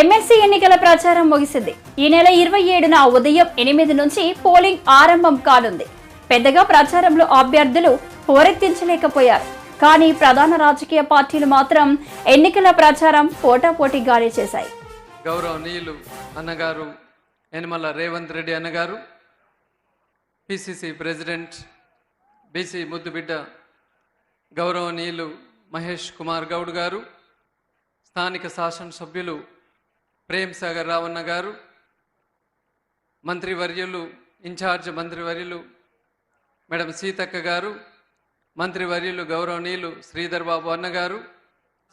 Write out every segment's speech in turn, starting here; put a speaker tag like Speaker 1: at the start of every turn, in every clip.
Speaker 1: MLC ఎన్నికల ప్రచారం ముగిసింది. ఈ నెల ఇరవై ఏడున ఉదయం ఎనిమిది నుంచి పోలింగ్ ఆరంభం కానుంది. పెద్దగా ప్రచారంలో అభ్యర్థులు హోరెత్తించలేకపోయారు. కానీ ప్రధాన రాజకీయ పార్టీలు మాత్రం ఎన్నికల ప్రచారం పోటాపోటీగానే చేశాయి.
Speaker 2: గౌరవనీయులు అన్నగారు యనమల రేవంత్ రెడ్డి అన్నగారు పిసిసి ప్రెసిడెంట్ బీసీ ముద్దుబిడ్డ గౌరవనీయులు మహేష్ కుమార్ గౌడ్ గారు స్థానిక శాసనసభ్యులు ప్రేమ్ సాగర్ రావన్న గారు మంత్రివర్యులు ఇన్ఛార్జ్ మంత్రివర్యులు మేడం సీతక్క గారు మంత్రివర్యులు గౌరవనీయులు శ్రీధర్ బాబు అన్న గారు.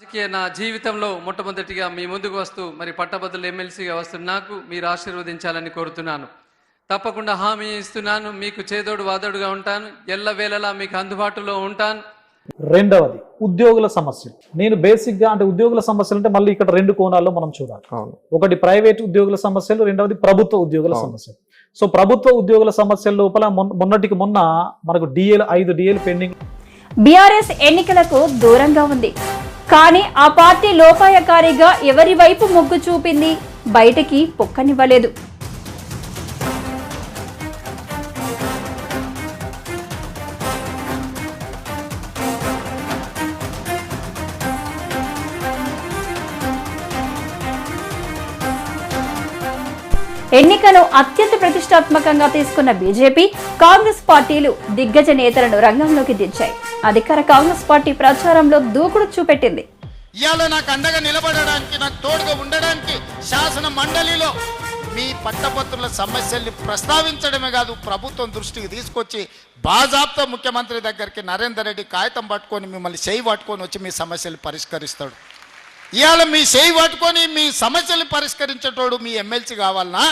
Speaker 2: రాజకీయ నా జీవితంలో మొట్టమొదటిగా మీ ముందుకు వస్తూ మరి పట్టభద్రులు ఎమ్మెల్సీగా వస్తున్న నాకు మీరు ఆశీర్వదించాలని కోరుతున్నాను. తప్పకుండా హామీ ఇస్తున్నాను మీకు చేదోడు వాదోడుగా ఉంటాను ఎల్లవేళలా మీకు అందుబాటులో ఉంటాను.
Speaker 3: రెండవది ఉద్యోగుల సమస్యలు. నేను బేసిక్గా అంటే ఉద్యోగుల సమస్యలు అంటే మళ్ళీ ఇక్కడ రెండు కోణాల్లో మనం చూడాలి.
Speaker 4: అవును.
Speaker 3: ఒకటి ప్రైవేట్ ఉద్యోగుల సమస్యలు రెండవది ప్రభుత్వ ఉద్యోగుల. సమస్యలు. సో ప్రభుత్వ ఉద్యోగుల సమస్యల లోపల మొన్న- మొన్నటికి మొన్న మనకు డిఏలు ఐదు డిఏలు పెండింగ్
Speaker 1: బీఆర్ఎస్ ఎన్నికలకు దూరంగా ఉంది. కానీ ఆ పార్టీ లోపాయకారిగా ఎవరి వైపు మొగ్గు చూపింది? బయటికి పొక్కనివ్వలేదు. ఎన్నికను అత్యంత ప్రతిష్టాత్మకంగా తీసుకున్న బీజేపీ కాంగ్రెస్ పార్టీలు దిగ్గజ నేతలను రంగంలోకి దించాయి. అధికార కాంగ్రెస్ పార్టీ ప్రచారంలో దూకుడు చూపెట్టింది.
Speaker 5: ఇవాళ నాకు అండగా నిలబడడానికి నాకు తోడుగా ఉండడానికి శాసన మండలిలో మీ పట్టభద్రుల సమస్యల్ని ప్రస్తావించడమే కాదు ప్రభుత్వం దృష్టికి తీసుకొచ్చి బాజాబ్తో ముఖ్యమంత్రి దగ్గరికి నరేందర్ రెడ్డి కాగితం పట్టుకొని మిమ్మల్ని చేయి పట్టుకొని వచ్చి మీ సమస్యలు పరిష్కరిస్తాడు. ఇవాళ మీ చేయి పట్టుకొని మీ సమస్యలు పరిష్కరించేటోడు మీ ఎమ్మెల్సీ కావాలన్నా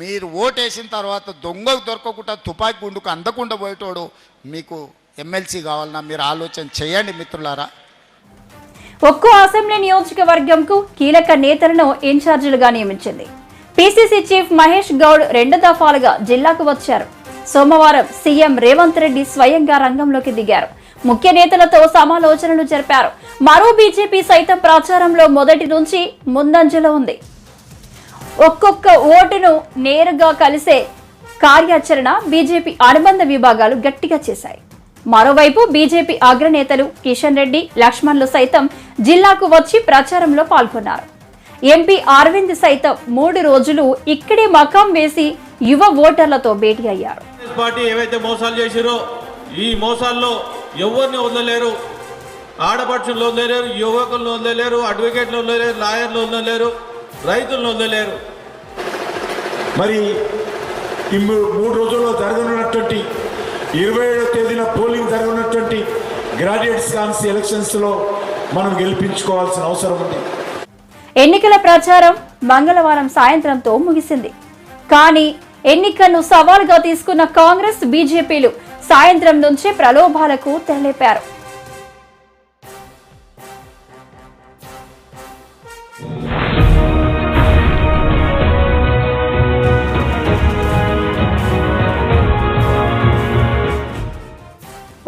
Speaker 5: మీరు ఓటేసిన తర్వాత దొంగకు దొరకకుండా తుపాకీ గుండుకు అందకుండా పోయేటోడు మీకు ఎమ్మెల్సీ కావాలన్నా మీరు ఆలోచన చేయండి మిత్రులారా.
Speaker 1: ఒక్కో అసెంబ్లీ నియోజకవర్గంకు కీలక నేతలను ఇన్ఛార్జీలుగా నియమించింది. పిసిసి చీఫ్ మహేష్ గౌడ్ రెండు దఫాలుగా జిల్లాకు వచ్చారు. సోమవారం సీఎం రేవంత్ రెడ్డి స్వయంగా రంగంలోకి దిగారు. ముఖ్య నేతలతో సమాలోచనలు జరిపారు. మరో బీజేపీ సైతం ప్రచారంలో మొదటి నుంచి ముందంజలో ఉంది. ఒక్కొక్క ఓటును నేరుగా కలిసే కార్యాచరణ బీజేపీ అనుబంధ విభాగాలు గట్టిగా చేశాయి. మరోవైపు బీజేపీ అగ్రనేతలు కిషన్ రెడ్డి లక్ష్మణ్లు సైతం జిల్లాకు వచ్చి ప్రచారంలో పాల్గొన్నారు. ఎంపీ అరవింద్ సైతం మూడు రోజులు ఇక్కడే మకాం వేసి యువ ఓటర్లతో భేటీ అయ్యారు.
Speaker 6: పార్టీ ఏవైతే మోసాలు చేసిరో ఈ మోసాల్లో ఎవరిని వదలలేరు? ఆడపడుచులు వదలలేరు యువకులను వదలలేరు అడ్వకేట్లు వదలలేరు లాయర్లు వదలలేరు రైతులను వదలలేరు
Speaker 7: మరి ఈ మూడు రోజుల్లో జరగనున్నటువంటి ఇరవై ఏడో తేదీన పోలింగ్ జరగనున్నటువంటి గ్రాడ్యుయేట్స్ కాన్సి ఎలక్షన్స్లో మనం గెలిపించుకోవాల్సిన అవసరం ఉంది.
Speaker 1: ఎన్నికల ప్రచారం మంగళవారం సాయంత్రంతో ముగిసింది. కానీ ఎన్నికను సవాలుగా తీసుకున్న కాంగ్రెస్ బీజేపీలు సాయంత్రం నుంచే ప్రలోభాలకు తెరలేపారు.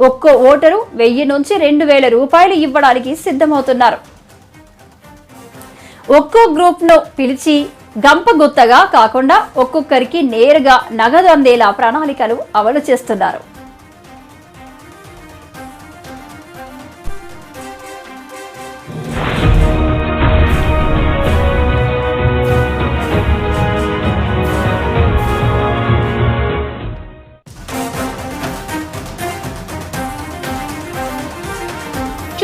Speaker 1: ఒక్కో ఓటరు వెయ్యి నుంచి రెండు వేల రూపాయలు ఇవ్వడానికి సిద్ధమవుతున్నారు. ఒక్కో గ్రూప్ను పిలిచి గంపగుత్తగా కాకుండా ఒక్కొక్కరికి నేరుగా నగదు అందేలా ప్రణాళికలు అమలు చేస్తున్నారు.